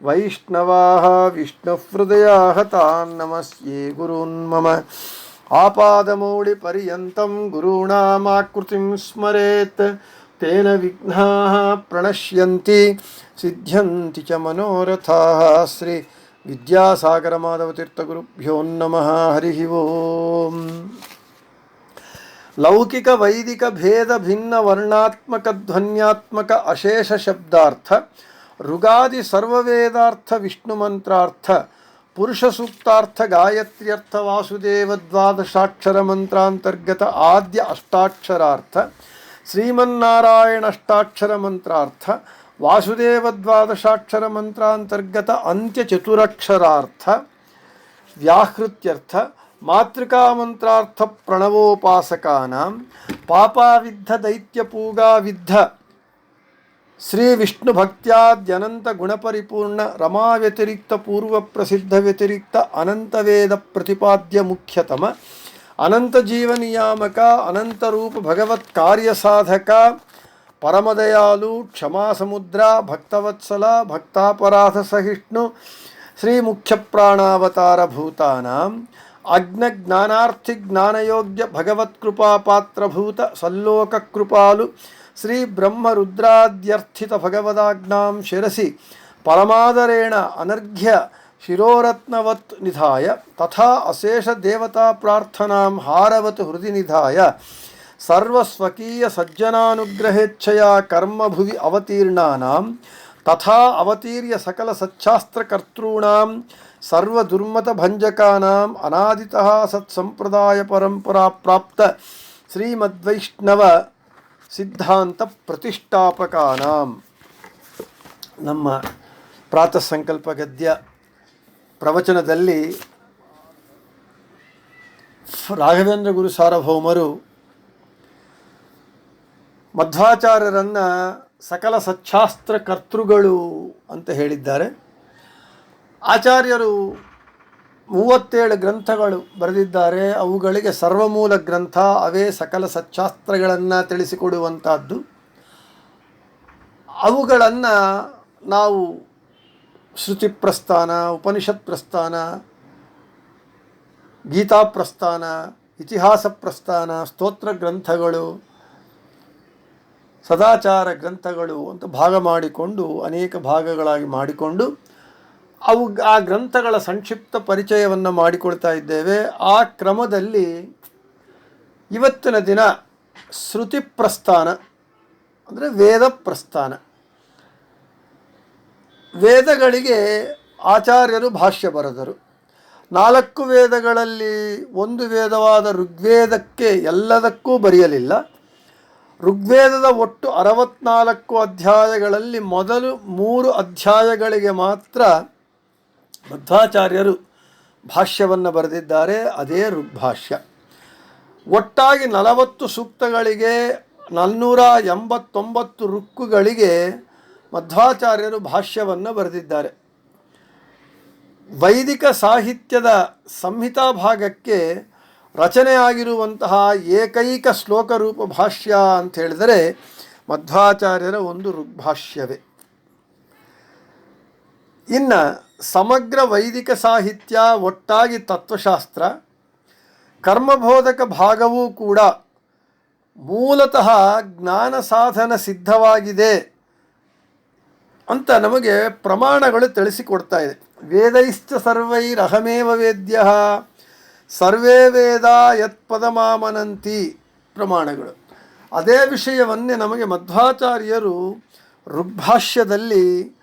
वैष्णवाः विष्णुहृदयाः तान् नमस्ये गुरून्मम आपादमौलिपर्यन्तं गुरूणामाकृतिं स्मरेत् तेन विघ्नाः प्रणश्यन्ति सिद्ध्यन्ति च मनोरथाः श्री విద్యాసాగరమాధవతీర్థగురుభ్యో నమ హరి ఓం లౌకిక వైదిక భేద భిన్న వర్ణాత్మక ధ్వన్యాత్మక అశేష శబ్దార్థ ಋಗಾದಿ ಸರ್ವವೇದಾರ್ಥ ವಿಷ್ಣು ಮಂತ್ರಾರ್ಥ ಪುರುಷ ಸೂಕ್ತಾರ್ಥ ಗಾಯತ್ರ್ಯರ್ಥ ವಾಸುದೇವ ದ್ವಾದಶಾಕ್ಷರ ಮಂತ್ರಾಂತರ್ಗತ ಆದ್ಯ ಅಷ್ಟಾಕ್ಷರಾರ್ಥ ಶ್ರೀಮನ್ನಾರಾಯಣ ಅಷ್ಟಾಕ್ಷರ ಮಂತ್ರಾರ್ಥ ವಾಸುದೇವ ದ್ವಾದಶಾಕ್ಷರ ಮಂತ್ರಾಂತರ್ಗತ ಅಂತ್ಯ ಚತುರಕ್ಷರಾರ್ಥ ವ್ಯಾಹೃತ್ಯರ್ಥ ಮಾತೃಕಾಮಂತ್ರಾರ್ಥ ಪ್ರಣವೋಪಾಸಕಾನಾಂ ಪಾಪಾವಿದ್ಧ ದೈತ್ಯಪೂಗಾವಿದ್ಧ శ్రీ విష్ణు భక్త్యాద్యనంత గుణపరిపూర్ణ రమా వ్యతిరిక్త పూర్వ ప్రసిద్ధ వ్యతిరిక్త అనంత వేద ప్రతిపాద్య ముఖ్యతమ అనంత జీవనియామక అనంతరూప భగవత్ కార్యసాధక పరమదయాలు క్షమాసముద్ర భక్తవత్సల భక్తాపరాధ సహిష్ణు శ్రీ ముఖ్య ప్రాణావతార భూతానాం అగ్న జ్ఞానార్థి జ్ఞానయోగ్య భగవత్కృపాత్రభూత సల్లోక కృపాలు श्रीब्रह्मरुद्राद्यर्थितभगवदाज्ञां शिरसि परमादरेण अनर्घ्य शिरोरत्नवत् निधाय तथा अशेष देवता अशेषदेवताप्रार्थनां हारवत् हृदि निधाय सर्वस्वकीयसज्जनानुग्रहेच्छया कर्मभुवि अवतीर्णानां तथा अवतीर्य सकल सकलसच्छास्त्रकर्तॄणां सर्वदुर्मतभञ्जकानाम् अनादितः सत्सम्प्रदायपरम्परा प्राप्त श्रीमद्वैष्णव ಸಿದ್ಧಾಂತ ಪ್ರತಿಷ್ಠಾಪಕಾನಾಂ ನಮ್ಮ ಪ್ರಾತಃ ಸಂಕಲ್ಪ ಗದ್ಯ ಪ್ರವಚನದಲ್ಲಿ ರಾಘವೇಂದ್ರ ಗುರು ಸಾರ್ವಭೌಮರು ಮಧ್ವಾಚಾರ್ಯರನ್ನು ಸಕಲ ಸಚ್ಛಾಸ್ತ್ರ ಕರ್ತೃಗಳು ಅಂತ ಹೇಳಿದ್ದಾರೆ. ಆಚಾರ್ಯರು ಮೂವತ್ತೇಳು ಗ್ರಂಥಗಳು ಬರೆದಿದ್ದಾರೆ. ಅವುಗಳಿಗೆ ಸರ್ವಮೂಲ ಗ್ರಂಥ, ಅವೇ ಸಕಲ ಸಚ್ಚಾಸ್ತ್ರಗಳನ್ನು ತಿಳಿಸಿಕೊಡುವಂಥದ್ದು ಅವುಗಳನ್ನು ನಾವು ಶ್ರುತಿ ಪ್ರಸ್ಥಾನ, ಉಪನಿಷತ್ ಪ್ರಸ್ಥಾನ, ಗೀತಾ ಪ್ರಸ್ಥಾನ, ಇತಿಹಾಸ ಪ್ರಸ್ಥಾನ, ಸ್ತೋತ್ರ ಗ್ರಂಥಗಳು, ಸದಾಚಾರ ಗ್ರಂಥಗಳು ಅಂತ ಭಾಗ ಮಾಡಿಕೊಂಡು, ಅನೇಕ ಭಾಗಗಳಾಗಿ ಮಾಡಿಕೊಂಡು ಅವು ಆ ಗ್ರಂಥಗಳ ಸಂಕ್ಷಿಪ್ತ ಪರಿಚಯವನ್ನು ಮಾಡಿಕೊಳ್ತಾ ಇದ್ದೇವೆ. ಆ ಕ್ರಮದಲ್ಲಿ ಇವತ್ತಿನ ದಿನ ಶ್ರುತಿ ಪ್ರಸ್ಥಾನ, ಅಂದರೆ ವೇದ ಪ್ರಸ್ಥಾನ. ವೇದಗಳಿಗೆ ಆಚಾರ್ಯರು ಭಾಷ್ಯ ಬರೆದರು. ನಾಲ್ಕು ವೇದಗಳಲ್ಲಿ ಒಂದು ವೇದವಾದ ಋಗ್ವೇದಕ್ಕೆ ಎಲ್ಲದಕ್ಕೂ ಬರೆಯಲಿಲ್ಲ. ಋಗ್ವೇದದ ಒಟ್ಟು ಅರವತ್ನಾಲ್ಕು ಅಧ್ಯಾಯಗಳಲ್ಲಿ ಮೊದಲು ಮೂರು ಅಧ್ಯಾಯಗಳಿಗೆ ಮಾತ್ರ ಮಧ್ವಾಚಾರ್ಯರು ಭಾಷ್ಯವನ್ನು ಬರೆದಿದ್ದಾರೆ, ಅದೇ ಋಗ್ಭಾಷ್ಯ. ಒಟ್ಟಾಗಿ ನಲವತ್ತು ಸೂಕ್ತಗಳಿಗೆ ನಾನ್ನೂರ ಎಂಬತ್ತೊಂಬತ್ತು ರುಕ್ಕುಗಳಿಗೆ ಮಧ್ವಾಚಾರ್ಯರು ಭಾಷ್ಯವನ್ನು ಬರೆದಿದ್ದಾರೆ. ವೈದಿಕ ಸಾಹಿತ್ಯದ ಸಂಹಿತಾ ಭಾಗಕ್ಕೆ ರಚನೆಯಾಗಿರುವಂತಹ ಏಕೈಕ ಶ್ಲೋಕರೂಪ ಭಾಷ್ಯ ಅಂತ ಹೇಳಿದರೆ ಮಧ್ವಾಚಾರ್ಯರ ಒಂದು ಋಗ್ಭಾಷ್ಯವೇ. ಇನ್ನು ಸಮಗ್ರ ವೈದಿಕ ಸಾಹಿತ್ಯ, ಒಟ್ಟಾಗಿ ತತ್ವಶಾಸ್ತ್ರ, ಕರ್ಮಬೋಧಕ ಭಾಗವೂ ಕೂಡ ಮೂಲತಃ ಜ್ಞಾನ ಸಾಧನ ಸಿದ್ಧವಾಗಿದೆ ಅಂತ ನಮಗೆ ಪ್ರಮಾಣಗಳು ತಿಳಿಸಿಕೊಡ್ತಾ ಇದೆ. ವೇದೈಶ್ಚ ಸರ್ವೈರಹಮೇವ ವೇದ್ಯ, ಸರ್ವೇ ವೇದ ಯತ್ಪದಮಾಮನಂತಿ ಪ್ರಮಾಣಗಳು. ಅದೇ ವಿಷಯವನ್ನೇ ನಮಗೆ ಮಧ್ವಾಚಾರ್ಯರು ಋಗ್ಭಾಷ್ಯದಲ್ಲಿ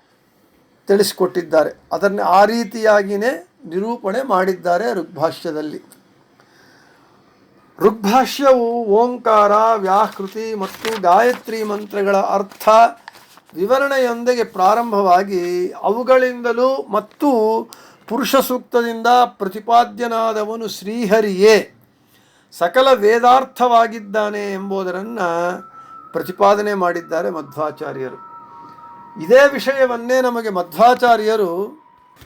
ತಿಳಿಸಿಕೊಟ್ಟಿದ್ದಾರೆ. ಅದನ್ನು ಆ ರೀತಿಯಾಗಿಯೇ ನಿರೂಪಣೆ ಮಾಡಿದ್ದಾರೆ ಋಗ್ಭಾಷ್ಯದಲ್ಲಿ. ಋಗ್ಭಾಷ್ಯವು ಓಂಕಾರ, ವ್ಯಾಕೃತಿ ಮತ್ತು ಗಾಯತ್ರಿ ಮಂತ್ರಗಳ ಅರ್ಥ ವಿವರಣೆಯೊಂದಿಗೆ ಪ್ರಾರಂಭವಾಗಿ ಅವುಗಳಿಂದಲೂ ಮತ್ತು ಪುರುಷ ಸೂಕ್ತದಿಂದ ಪ್ರತಿಪಾದ್ಯನಾದವನು ಶ್ರೀಹರಿಯೇ ಸಕಲ ವೇದಾರ್ಥವಾಗಿದ್ದಾನೆ ಎಂಬುದರನ್ನು ಪ್ರತಿಪಾದನೆ ಮಾಡಿದ್ದಾರೆ ಮಧ್ವಾಚಾರ್ಯರು. ಇದೇ ವಿಷಯವನ್ನೇ ನಮಗೆ ಮಧ್ವಾಚಾರ್ಯರು,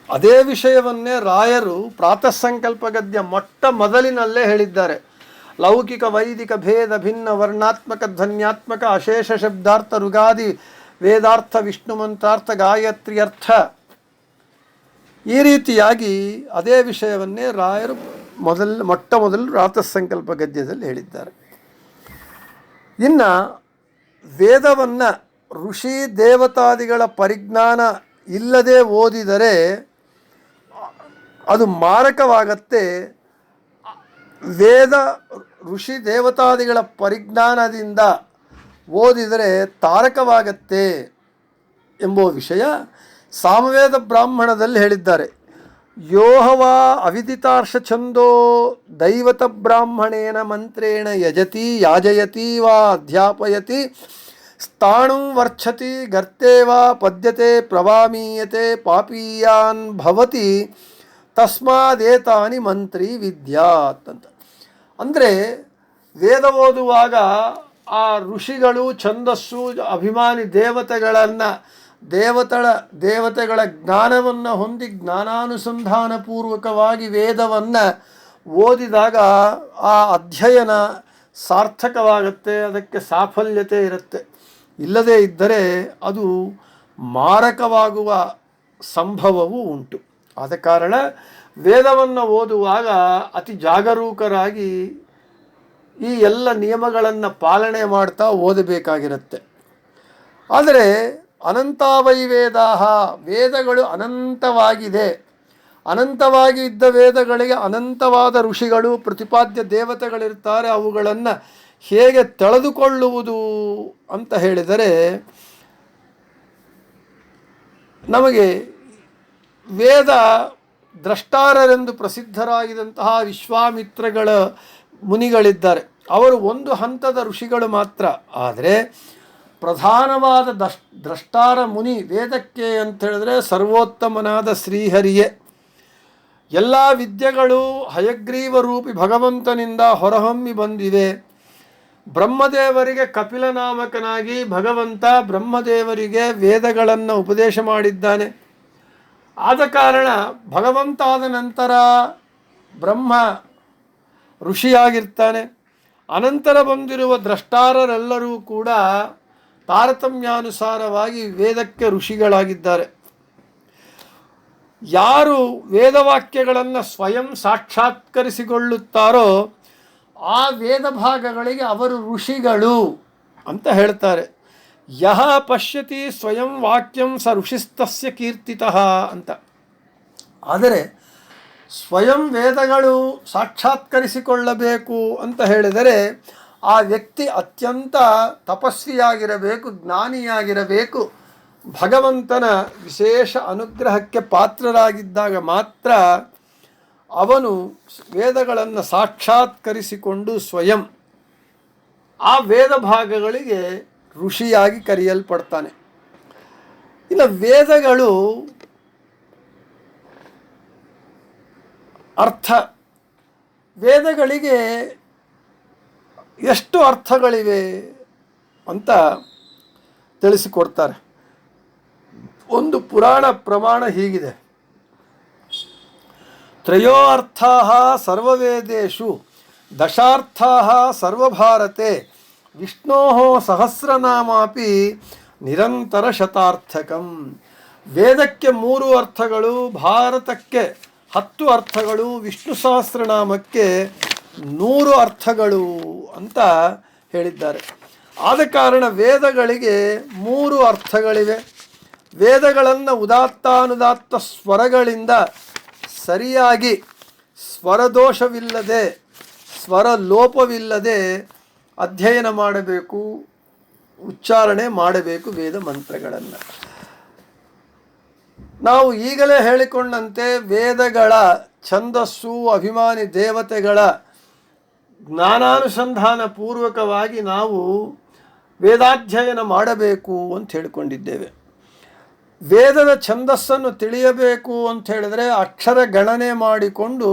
ಅದೇ ವಿಷಯವನ್ನೇ ರಾಯರು ಪ್ರಾತಃ ಸಂಕಲ್ಪ ಗದ್ಯ ಮೊಟ್ಟ ಮೊದಲಿನಲ್ಲೇ ಹೇಳಿದ್ದಾರೆ. ಲೌಕಿಕ ವೈದಿಕ ಭೇದ ಭಿನ್ನ ವರ್ಣಾತ್ಮಕ ಧ್ವನ್ಯಾತ್ಮಕ ಅಶೇಷ ಶಬ್ದಾರ್ಥ ರುಗಾದಿ ವೇದಾರ್ಥ ವಿಷ್ಣು ಮಂತ್ರಾರ್ಥ ಗಾಯತ್ರಿ ಅರ್ಥ. ಈ ರೀತಿಯಾಗಿ ಅದೇ ವಿಷಯವನ್ನೇ ರಾಯರು ಮೊದಲ್ ಮೊಟ್ಟ ಮೊದಲು ಪ್ರಾತಃ ಸಂಕಲ್ಪ ಗದ್ಯದಲ್ಲಿ ಹೇಳಿದ್ದಾರೆ. ಇನ್ನು ವೇದವನ್ನು ಋಷಿ ದೇವತಾದಿಗಳ ಪರಿಜ್ಞಾನ ಇಲ್ಲದೆ ಓದಿದರೆ ಅದು ಮಾರಕವಾಗತ್ತೆ. ವೇದ ಋಷಿ ದೇವತಾದಿಗಳ ಪರಿಜ್ಞಾನದಿಂದ ಓದಿದರೆ ತಾರಕವಾಗತ್ತೆ ಎಂಬುವ ವಿಷಯ ಸಾಮವೇದ ಬ್ರಾಹ್ಮಣದಲ್ಲಿ ಹೇಳಿದ್ದಾರೆ. ಯೋಹವಾ ಅವಿದಿತಾರ್ಷ ಛಂದೋ ದೈವತ ಬ್ರಾಹ್ಮಣೇನ ಮಂತ್ರೇಣ ಯಜತಿ ಯಾಜಯತಿ ವಾ ಅಧ್ಯಾಪಯತಿ ಸ್ಥಾಣು ವರ್ಚತಿ ಗರ್ತೇವಾ ಪದ್ಯತೆ ಪ್ರವಾಮೀಯತೆ ಪಾಪೀಯಾನ್ ಭವತಿ ತಸ್ಮಾದೇತಾನಿ ಮಂತ್ರಿ ವಿದ್ಯಾತ್ ಅಂತ. ಅಂದರೆ ವೇದ ಓದುವಾಗ ಆ ಋಷಿಗಳು, ಛಂದಸ್ಸು, ಅಭಿಮಾನಿ ದೇವತೆಗಳನ್ನು, ದೇವತಳ, ದೇವತೆಗಳ ಜ್ಞಾನವನ್ನು ಹೊಂದಿ ಜ್ಞಾನಾನುಸಂಧಾನ ಪೂರ್ವಕವಾಗಿ ವೇದವನ್ನು ಓದಿದಾಗ ಆ ಅಧ್ಯಯನ ಸಾರ್ಥಕವಾಗುತ್ತೆ, ಅದಕ್ಕೆ ಸಾಫಲ್ಯತೆ ಇರುತ್ತೆ. ಇಲ್ಲದೇ ಇದ್ದರೆ ಅದು ಮಾರಕವಾಗುವ ಸಂಭವವೂ ಉಂಟು. ಆದ ಕಾರಣ ವೇದವನ್ನು ಓದುವಾಗ ಅತಿ ಜಾಗರೂಕರಾಗಿ ಈ ಎಲ್ಲ ನಿಯಮಗಳನ್ನು ಪಾಲನೆ ಮಾಡ್ತಾ ಓದಬೇಕಾಗಿರುತ್ತೆ. ಆದರೆ ಅನಂತಾವೈ ವೇದಾಹ ವೇದಗಳು ಅನಂತವಾಗಿದೆ. ಅನಂತವಾಗಿ ಇದ್ದ ವೇದಗಳಿಗೆ ಅನಂತವಾದ ಋಷಿಗಳು, ಪ್ರತಿಪಾದ್ಯ ದೇವತೆಗಳಿರ್ತಾರೆ ಅವುಗಳನ್ನು ಹೇಗೆ ತಳೆದುಕೊಳ್ಳುವುದು ಅಂತ ಹೇಳಿದರೆ, ನಮಗೆ ವೇದ ದ್ರಷ್ಟಾರರೆಂದು ಪ್ರಸಿದ್ಧರಾಗಿದಂತಹ ವಿಶ್ವಾಮಿತ್ರಗಳ ಮುನಿಗಳಿದ್ದಾರೆ. ಅವರು ಒಂದು ಹಂತದ ಋಷಿಗಳು ಮಾತ್ರ. ಆದರೆ ಪ್ರಧಾನವಾದ ದಶ್, ದ್ರಷ್ಟಾರ ಮುನಿ ವೇದಕ್ಕೆ ಅಂತ ಹೇಳಿದ್ರೆ ಸರ್ವೋತ್ತಮನಾದ ಶ್ರೀಹರಿಯೇ. ಎಲ್ಲ ವಿದ್ಯೆಗಳು ಹಯಗ್ರೀವ ರೂಪಿ ಭಗವಂತನಿಂದ ಹೊರಹೊಮ್ಮಿ ಬಂದಿವೆ. ಬ್ರಹ್ಮದೇವರಿಗೆ ಕಪಿಲನಾಮಕನಾಗಿ ಭಗವಂತ ಬ್ರಹ್ಮದೇವರಿಗೆ ವೇದಗಳನ್ನು ಉಪದೇಶ ಮಾಡಿದ್ದಾನೆ. ಆದ ಕಾರಣ ಭಗವಂತಾದ ನಂತರ ಬ್ರಹ್ಮ ಋಷಿಯಾಗಿರ್ತಾನೆ. ಅನಂತರ ಬಂದಿರುವ ದ್ರಷ್ಟಾರರೆಲ್ಲರೂ ಕೂಡ ತಾರತಮ್ಯಾನುಸಾರವಾಗಿ ವೇದಕ್ಕೆ ಋಷಿಗಳಾಗಿದ್ದಾರೆ. ಯಾರು ವೇದವಾಕ್ಯಗಳನ್ನು ಸ್ವಯಂ ಸಾಕ್ಷಾತ್ಕರಿಸಿಕೊಳ್ಳುತ್ತಾರೋ ಆ ವೇದ ಭಾಗಗಳಿಗೆ ಅವರು ಋಷಿಗಳು. ಅಂತ ಹೇಳ್ತಾರೆ. ಯಹ ಪಶ್ಯತಿ ಸ್ವಯಂ ವಾಕ್ಯಂ ಸ ಋಷಿಸ್ತಸ್ಯ ಕೀರ್ತಿತಃ ಅಂತ. ಆದರೆ ಸ್ವಯಂ ವೇದಗಳು ಸಾಕ್ಷಾತ್ಕರಿಸಿಕೊಳ್ಳಬೇಕು ಅಂತ ಹೇಳಿದರೆ ಆ ವ್ಯಕ್ತಿ ಅತ್ಯಂತ ತಪಸ್ವಿಯಾಗಿರಬೇಕು ಜ್ಞಾನಿಯಾಗಿರಬೇಕು. ಭಗವಂತನ ವಿಶೇಷ ಅನುಗ್ರಹಕ್ಕೆ ಪಾತ್ರರಾಗಿದ್ದಾಗ ಮಾತ್ರ ಅವನು ವೇದಗಳನ್ನು ಸಾಕ್ಷಾತ್ಕರಿಸಿಕೊಂಡು ಸ್ವಯಂ ಆ ವೇದ ಭಾಗಗಳಿಗೆ ಋಷಿಯಾಗಿ ಕರೆಯಲ್ಪಡ್ತಾನೆ. ಇನ್ನು ವೇದಗಳು ಅರ್ಥ. ವೇದಗಳಿಗೆ ಎಷ್ಟು ಅರ್ಥಗಳಿವೆ ಅಂತ ತಿಳಿಸಿಕೊಡ್ತಾರೆ. ಒಂದು ಪುರಾಣ ಪ್ರಮಾಣ ಹೀಗಿದೆ. ತ್ರಯೋ ಅರ್ಥಾ ಸರ್ವವೇದೇಶು ದಶಾರ್ಥಾ ಸರ್ವಭಾರತೆ ವಿಷ್ಣೋ ಸಹಸ್ರನಾಮಾಪಿ ನಿರಂತರ ಶತಾರ್ಥಕಂ. ವೇದಕ್ಕೆ ಮೂರು ಅರ್ಥಗಳು, ಭಾರತಕ್ಕೆ ಹತ್ತು ಅರ್ಥಗಳು, ವಿಷ್ಣು ಸಹಸ್ರನಾಮಕ್ಕೆ ನೂರು ಅರ್ಥಗಳು ಅಂತ ಹೇಳಿದ್ದಾರೆ. ಆದ ಕಾರಣ ವೇದಗಳಿಗೆ ಮೂರು ಅರ್ಥಗಳಿವೆ. ವೇದಗಳನ್ನು ಉದಾತ್ತಾನುದಾತ್ತ ಸ್ವರಗಳಿಂದ ಸರಿಯಾಗಿ ಸ್ವರದೋಷವಿಲ್ಲದೆ ಸ್ವರ ಲೋಪವಿಲ್ಲದೆ ಅಧ್ಯಯನ ಮಾಡಬೇಕು, ಉಚ್ಚಾರಣೆ ಮಾಡಬೇಕು ವೇದ ಮಂತ್ರಗಳನ್ನು. ನಾವು ಈಗಲೇ ಹೇಳಿಕೊಂಡಂತೆ ವೇದಗಳ ಛಂದಸ್ಸು, ಅಭಿಮಾನಿ ದೇವತೆಗಳ ಜ್ಞಾನಾನುಸಂಧಾನ ಪೂರ್ವಕವಾಗಿ ನಾವು ವೇದಾಧ್ಯಯನ ಮಾಡಬೇಕು ಅಂತ ಹೇಳಿಕೊಂಡಿದ್ದೇವೆ. ವೇದದ ಛಂದಸ್ಸನ್ನು ತಿಳಿಯಬೇಕು ಅಂತ ಹೇಳಿದರೆ ಅಕ್ಷರ ಗಣನೆ ಮಾಡಿಕೊಂಡು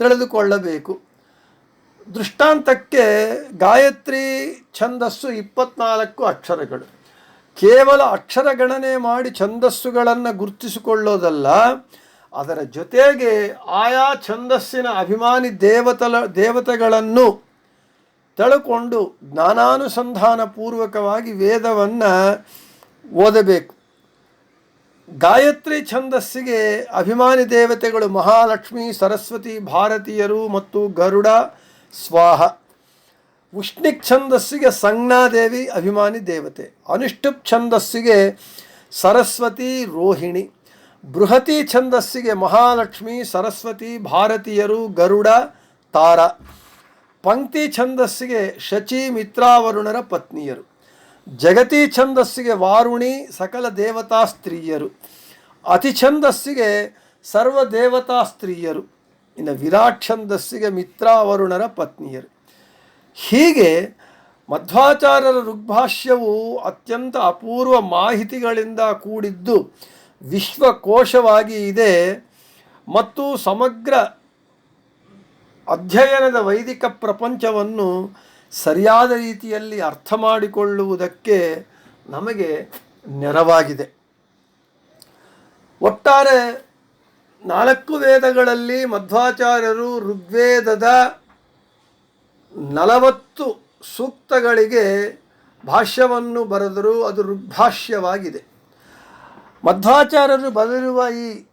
ತಿಳಿದುಕೊಳ್ಳಬೇಕು. ದೃಷ್ಟಾಂತಕ್ಕೆ ಗಾಯತ್ರಿ ಛಂದಸ್ಸು ಇಪ್ಪತ್ನಾಲ್ಕು ಅಕ್ಷರಗಳು. ಕೇವಲ ಅಕ್ಷರ ಗಣನೆ ಮಾಡಿ ಛಂದಸ್ಸುಗಳನ್ನು ಗುರುತಿಸಿಕೊಳ್ಳೋದಲ್ಲ, ಅದರ ಜೊತೆಗೆ ಆಯಾ ಛಂದಸ್ಸಿನ ಅಭಿಮಾನಿ ದೇವತಲ, ದೇವತೆಗಳನ್ನು ತಳ್ಕೊಂಡು ಜ್ಞಾನಾನುಸಂಧಾನ ಪೂರ್ವಕವಾಗಿ ವೇದವನ್ನು ಓದಬೇಕು. ಗಾಯತ್ರಿ ಛಂದಸ್ಸಿಗೆ ಅಭಿಮಾನಿ ದೇವತೆಗಳು ಮಹಾಲಕ್ಷ್ಮಿ, ಸರಸ್ವತಿ, ಭಾರತೀಯರು ಮತ್ತು ಗರುಡ, ಸ್ವಾಹ. ಉಷ್ಣಿಕ್ ಛಂದಸ್ಸಿಗೆ ಸಂಜ್ಞಾದೇವಿ ಅಭಿಮಾನಿ ದೇವತೆ. ಅನುಷ್ಠುಪ್ ಛಂದಸ್ಸಿಗೆ ಸರಸ್ವತಿ, ರೋಹಿಣಿ. ಬೃಹತಿ ಛಂದಸ್ಸಿಗೆ ಮಹಾಲಕ್ಷ್ಮಿ, ಸರಸ್ವತಿ, ಭಾರತೀಯರು, ಗರುಡ, ತಾರ. ಪಂಕ್ತಿ ಛಂದಸ್ಸಿಗೆ ಶಚಿ, ಮಿತ್ರಾವರುಣರ ಪತ್ನಿಯರು. ಜಗತಿ ಛಂದಸ್ಸಿಗೆ ವಾರುಣಿ ಸಕಲ ದೇವತಾ ಸ್ತ್ರೀಯರು. ಅತಿ ಛಂದಸ್ಸಿಗೆ ಸರ್ವ ದೇವತಾ ಸ್ತ್ರೀಯರು. ಇನ್ನು ವಿರಾಟ್ ಛಂದಸ್ಸಿಗೆ ಮಿತ್ರಾವರುಣರ ಪತ್ನಿಯರು. ಹೀಗೆ ಮಧ್ವಾಚಾರ್ಯರ ಋಗ್ಭಾಷ್ಯವು ಅತ್ಯಂತ ಅಪೂರ್ವ ಮಾಹಿತಿಗಳಿಂದ ಕೂಡಿದ್ದು ವಿಶ್ವಕೋಶವಾಗಿ ಇದೆ ಮತ್ತು ಸಮಗ್ರ ಅಧ್ಯಯನದ ವೈದಿಕ ಪ್ರಪಂಚವನ್ನು ಸರಿಯಾದ ರೀತಿಯಲ್ಲಿ ಅರ್ಥ ಮಾಡಿಕೊಳ್ಳುವುದಕ್ಕೆ ನಮಗೆ ನೆರವಾಗಿದೆ. ಒಟ್ಟಾರೆ ನಾಲ್ಕು ವೇದಗಳಲ್ಲಿ ಮಧ್ವಾಚಾರ್ಯರು ಋಗ್ವೇದದ ನಲವತ್ತು ಸೂಕ್ತಗಳಿಗೆ ಭಾಷ್ಯವನ್ನು ಬರೆದರು ಅದು ಋಗ್ಭಾಷ್ಯವಾಗಿದೆ. ಮಧ್ವಾಚಾರ್ಯರು ಬರೆದಿರುವ ಈ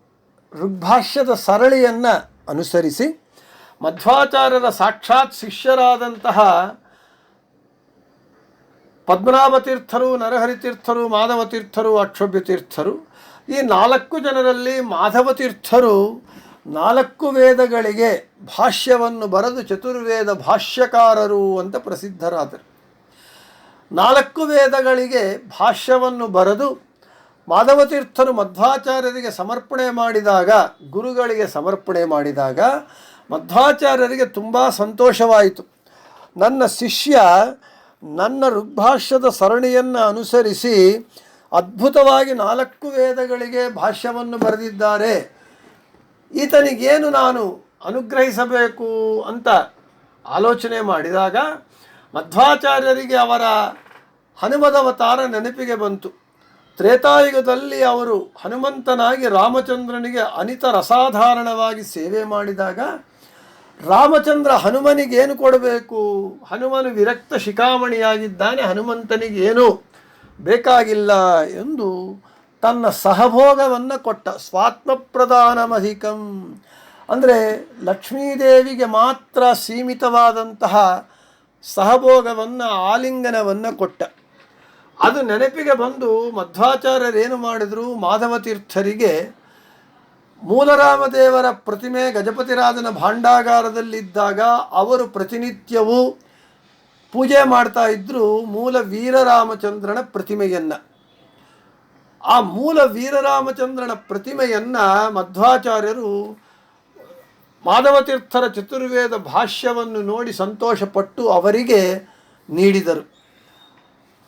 ಋಗ್ಭಾಷ್ಯದ ಸರಳಿಯನ್ನು ಅನುಸರಿಸಿ ಮಧ್ವಾಚಾರ್ಯರ ಸಾಕ್ಷಾತ್ ಶಿಷ್ಯರಾದಂತಹ ಪದ್ಮನಾಭ ತೀರ್ಥರು ನರಹರಿ ತೀರ್ಥರು ಮಾಧವ ತೀರ್ಥರು ಅಕ್ಷೋಭ್ಯ ತೀರ್ಥರು ಈ ನಾಲ್ಕು ಜನರಲ್ಲಿ ಮಾಧವ ತೀರ್ಥರು ನಾಲ್ಕು ವೇದಗಳಿಗೆ ಭಾಷ್ಯವನ್ನು ಬರೆದು ಚತುರ್ವೇದ ಭಾಷ್ಯಕಾರರು ಅಂತ ಪ್ರಸಿದ್ಧರಾದರು. ನಾಲ್ಕು ವೇದಗಳಿಗೆ ಭಾಷ್ಯವನ್ನು ಬರೆದು ಮಾಧವ ತೀರ್ಥರು ಮಧ್ವಾಚಾರ್ಯರಿಗೆ ಸಮರ್ಪಣೆ ಮಾಡಿದಾಗ, ಗುರುಗಳಿಗೆ ಸಮರ್ಪಣೆ ಮಾಡಿದಾಗ ಮಧ್ವಾಚಾರ್ಯರಿಗೆ ತುಂಬ ಸಂತೋಷವಾಯಿತು. ನನ್ನ ಶಿಷ್ಯ ನನ್ನ ಋಗ್ಭಾಷ್ಯದ ಸರಣಿಯನ್ನು ಅನುಸರಿಸಿ ಅದ್ಭುತವಾಗಿ ನಾಲ್ಕು ವೇದಗಳಿಗೆ ಭಾಷ್ಯವನ್ನು ಬರೆದಿದ್ದಾರೆ. ಈತನಿಗೇನು ನಾನು ಅನುಗ್ರಹಿಸಬೇಕು ಅಂತ ಆಲೋಚನೆ ಮಾಡಿದಾಗ ಮಧ್ವಾಚಾರ್ಯರಿಗೆ ಅವರ ಹನುಮದವತಾರ ನೆನಪಿಗೆ ಬಂತು. ತ್ರೇತಾಯುಗದಲ್ಲಿ ಅವರು ಹನುಮಂತನಾಗಿ ರಾಮಚಂದ್ರನಿಗೆ ಅನಿತ ರಸಾಧಾರಣವಾಗಿ ಸೇವೆ ಮಾಡಿದಾಗ ರಾಮಚಂದ್ರ ಹನುಮನಿಗೇನು ಕೊಡಬೇಕು? ಹನುಮನು ವಿರಕ್ತ ಶಿಖಾಮಣಿಯಾಗಿದ್ದಾನೆ, ಹನುಮಂತನಿಗೆ ಏನು ಬೇಕಾಗಿಲ್ಲ ಎಂದು ತನ್ನ ಸಹಭೋಗವನ್ನು ಕೊಟ್ಟ ಸ್ವಾತ್ಮಪ್ರಧಾನಮಧಿಕಂ ಅಂದರೆ ಲಕ್ಷ್ಮೀದೇವಿಗೆ ಮಾತ್ರ ಸೀಮಿತವಾದಂತಹ ಸಹಭೋಗವನ್ನು, ಆಲಿಂಗನವನ್ನು ಕೊಟ್ಟ. ಅದು ನೆನಪಿಗೆ ಬಂದು ಮಧ್ವಾಚಾರ್ಯರೇನು ಮಾಡಿದರು? ಮಾಧವ ತೀರ್ಥರಿಗೆ ಮೂಲರಾಮದೇವರ ಪ್ರತಿಮೆ ಗಜಪತಿರಾಜನ ಭಾಂಡಾಗಾರದಲ್ಲಿದ್ದಾಗ ಅವರು ಪ್ರತಿನಿತ್ಯವೂ ಪೂಜೆ ಮಾಡ್ತಾ ಇದ್ದರು ಮೂಲ ವೀರರಾಮಚಂದ್ರನ ಪ್ರತಿಮೆಯನ್ನು. ಆ ಮೂಲ ವೀರರಾಮಚಂದ್ರನ ಪ್ರತಿಮೆಯನ್ನು ಮಧ್ವಾಚಾರ್ಯರು ಮಾಧವತೀರ್ಥರ ಚತುರ್ವೇದ ಭಾಷ್ಯವನ್ನು ನೋಡಿ ಸಂತೋಷಪಟ್ಟು ಅವರಿಗೆ ನೀಡಿದರು.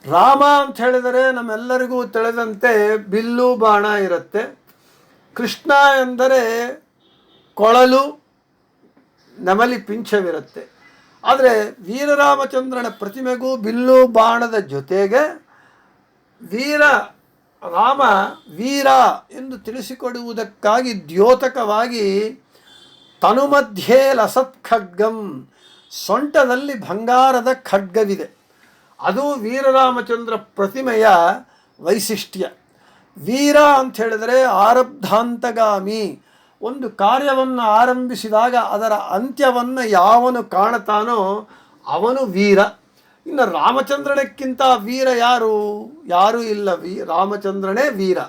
ರಾಮ ಅಂತ ಹೇಳಿದರೆ ನಮ್ಮೆಲ್ಲರಿಗೂ ತಿಳಿದಂತೆ ಬಿಲ್ಲು ಬಾಣ ಇರುತ್ತೆ. ಕೃಷ್ಣ ಎಂದರೆ ಕೊಳಲು ನಮಲಿ ಪಿಂಚವಿರುತ್ತೆ. ಆದರೆ ವೀರರಾಮಚಂದ್ರನ ಪ್ರತಿಮೆಗೂ ಬಿಲ್ಲು ಬಾಣದ ಜೊತೆಗೆ ವೀರ, ರಾಮ, ವೀರ ಎಂದು ತಿಳಿಸಿಕೊಡುವುದಕ್ಕಾಗಿ ದ್ಯೋತಕವಾಗಿ ತನುಮಧ್ಯೆ ಲಸತ್ ಖಡ್ಗಂ, ಸೊಂಟದಲ್ಲಿ ಬಂಗಾರದ ಖಡ್ಗವಿದೆ. ಅದು ವೀರರಾಮಚಂದ್ರ ಪ್ರತಿಮೆಯ ವೈಶಿಷ್ಟ್ಯ. ವೀರ ಅಂತ ಹೇಳಿದರೆ ಆರಬ್ಧಾಂತಗಾಮಿ. ಒಂದು ಕಾರ್ಯವನ್ನು ಆರಂಭಿಸಿದಾಗ ಅದರ ಅಂತ್ಯವನ್ನು ಯಾವನು ಕಾಣುತ್ತಾನೋ ಅವನು ವೀರ. ಇನ್ನು ರಾಮಚಂದ್ರನಕ್ಕಿಂತ ವೀರ ಯಾರು? ಯಾರೂ ಇಲ್ಲ ವೀ, ರಾಮಚಂದ್ರನೇ ವೀರ.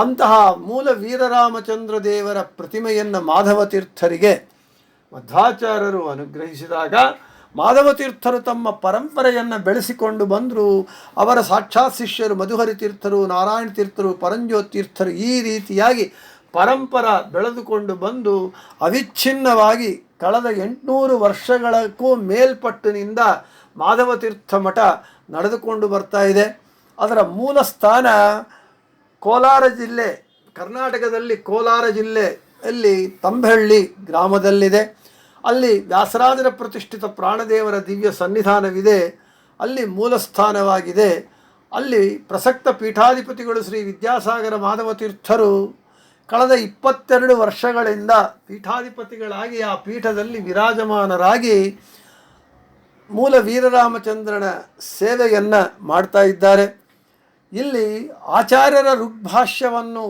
ಅಂತಹ ಮೂಲ ವೀರರಾಮಚಂದ್ರ ದೇವರ ಪ್ರತಿಮೆಯನ್ನು ಮಾಧವ ತೀರ್ಥರಿಗೆ ಮಧ್ವಾಚಾರ್ಯರು ಅನುಗ್ರಹಿಸಿದಾಗ ಮಾಧವ ತೀರ್ಥರು ತಮ್ಮ ಪರಂಪರೆಯನ್ನು ಬೆಳೆಸಿಕೊಂಡು ಬಂದರು. ಅವರ ಸಾಕ್ಷಾತ್ ಶಿಷ್ಯರು ಮಧುಹರಿ ತೀರ್ಥರು ನಾರಾಯಣ ತೀರ್ಥರು ಪರಂಜ್ಯೋತ್ ತೀರ್ಥರು ಈ ರೀತಿಯಾಗಿ ಪರಂಪರ ಬೆಳೆದುಕೊಂಡು ಬಂದು ಅವಿಚ್ಛಿನ್ನವಾಗಿ ಕಳೆದ ಎಂಟುನೂರು ವರ್ಷಗಳಕ್ಕೂ ಮೇಲ್ಪಟ್ಟಿನಿಂದ ಮಾಧವತೀರ್ಥ ಮಠ ನಡೆದುಕೊಂಡು ಬರ್ತಾ ಇದೆ. ಅದರ ಮೂಲ ಸ್ಥಾನ ಕೋಲಾರ ಜಿಲ್ಲೆ, ಕರ್ನಾಟಕದಲ್ಲಿ ಕೋಲಾರ ಜಿಲ್ಲೆಯಲ್ಲಿ ತಂಬಹಳ್ಳಿ ಗ್ರಾಮದಲ್ಲಿದೆ. ಅಲ್ಲಿ ವ್ಯಾಸರಾಜರ ಪ್ರತಿಷ್ಠಿತ ಪ್ರಾಣದೇವರ ದಿವ್ಯ ಸನ್ನಿಧಾನವಿದೆ, ಅಲ್ಲಿ ಮೂಲಸ್ಥಾನವಾಗಿದೆ. ಅಲ್ಲಿ ಪ್ರಸಕ್ತ ಪೀಠಾಧಿಪತಿಗಳು ಶ್ರೀ ವಿದ್ಯಾಸಾಗರ ಮಾಧವ ತೀರ್ಥರು ಕಳೆದ ಇಪ್ಪತ್ತೆರಡು ವರ್ಷಗಳಿಂದ ಪೀಠಾಧಿಪತಿಗಳಾಗಿ ಆ ಪೀಠದಲ್ಲಿ ವಿರಾಜಮಾನರಾಗಿ ಮೂಲ ವೀರರಾಮಚಂದ್ರನ ಸೇವೆಯನ್ನು ಮಾಡ್ತಾ ಇದ್ದಾರೆ. ಇಲ್ಲಿ ಆಚಾರ್ಯರ ಋಗ್ಭಾಷ್ಯವನ್ನು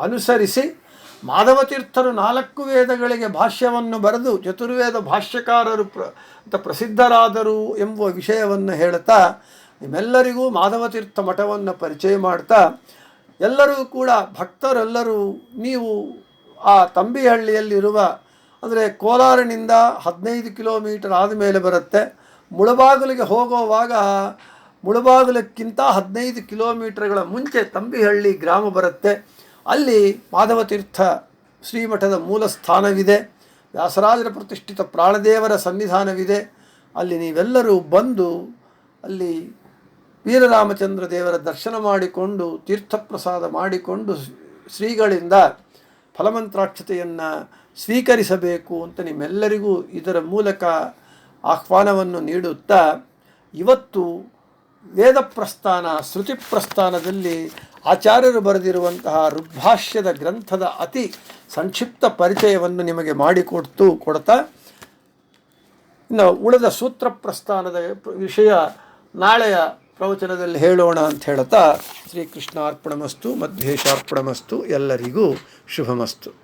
ಅನುಸರಿಸಿ ಮಾಧವ ತೀರ್ಥರು ನಾಲ್ಕು ವೇದಗಳಿಗೆ ಭಾಷ್ಯವನ್ನು ಬರೆದು ಚತುರ್ವೇದ ಭಾಷ್ಯಕಾರರು ಪ್ರ, ಅಂತ ಪ್ರಸಿದ್ಧರಾದರು ಎಂಬುವ ವಿಷಯವನ್ನು ಹೇಳ್ತಾ, ನಿಮ್ಮೆಲ್ಲರಿಗೂ ಮಾಧವತೀರ್ಥ ಮಠವನ್ನು ಪರಿಚಯ ಮಾಡ್ತಾ, ಎಲ್ಲರೂ ಕೂಡ ಭಕ್ತರೆಲ್ಲರೂ ನೀವು ಆ ತಂಬಿಹಳ್ಳಿಯಲ್ಲಿರುವ, ಅಂದರೆ ಕೋಲಾರಿನಿಂದ ಹದಿನೈದು ಕಿಲೋಮೀಟರ್ ಆದಮೇಲೆ ಬರುತ್ತೆ, ಮುಳಬಾಗಿಲಿಗೆ ಹೋಗುವಾಗ ಮುಳಬಾಗಿಲಕ್ಕಿಂತ ಹದಿನೈದು ಕಿಲೋಮೀಟರ್ಗಳ ಮುಂಚೆ ತಂಬಿಹಳ್ಳಿ ಗ್ರಾಮ ಬರುತ್ತೆ. ಅಲ್ಲಿ ಮಾಧವತೀರ್ಥ ಶ್ರೀಮಠದ ಮೂಲ ಸ್ಥಾನವಿದೆ. ವ್ಯಾಸರಾಜರ ಪ್ರತಿಷ್ಠಿತ ಪ್ರಾಣದೇವರ ಸನ್ನಿಧಾನವಿದೆ. ಅಲ್ಲಿ ನೀವೆಲ್ಲರೂ ಬಂದು ಅಲ್ಲಿ ವೀರರಾಮಚಂದ್ರ ದೇವರ ದರ್ಶನ ಮಾಡಿಕೊಂಡು, ತೀರ್ಥಪ್ರಸಾದ ಮಾಡಿಕೊಂಡು ಶ್ರೀಗಳಿಂದ ಫಲಮಂತ್ರಾಕ್ಷತೆಯನ್ನು ಸ್ವೀಕರಿಸಬೇಕು ಅಂತ ನಿಮ್ಮೆಲ್ಲರಿಗೂ ಇದರ ಮೂಲಕ ಆಹ್ವಾನವನ್ನು ನೀಡುತ್ತಾ, ಇವತ್ತು ವೇದ ಪ್ರಸ್ಥಾನ ಶ್ರುತಿ ಪ್ರಸ್ಥಾನದಲ್ಲಿ ಆಚಾರ್ಯರು ಬರೆದಿರುವಂತಹ ಋಗ್ಭಾಷ್ಯದ ಗ್ರಂಥದ ಅತಿ ಸಂಕ್ಷಿಪ್ತ ಪರಿಚಯವನ್ನು ನಿಮಗೆ ಮಾಡಿಕೊಡ್ತು ಕೊಡ್ತಾ ಇನ್ನು ಉಳಿದ ಸೂತ್ರ ಪ್ರಸ್ಥಾನದ ವಿಷಯ ನಾಳೆಯ ಪ್ರವಚನದಲ್ಲಿ ಹೇಳೋಣ ಅಂತ ಹೇಳ್ತಾ ಶ್ರೀಕೃಷ್ಣ ಅರ್ಪಣಮಸ್ತು ಮಧ್ವೇಶಾರ್ಪಣಮಸ್ತು ಎಲ್ಲರಿಗೂ ಶುಭಮಸ್ತು.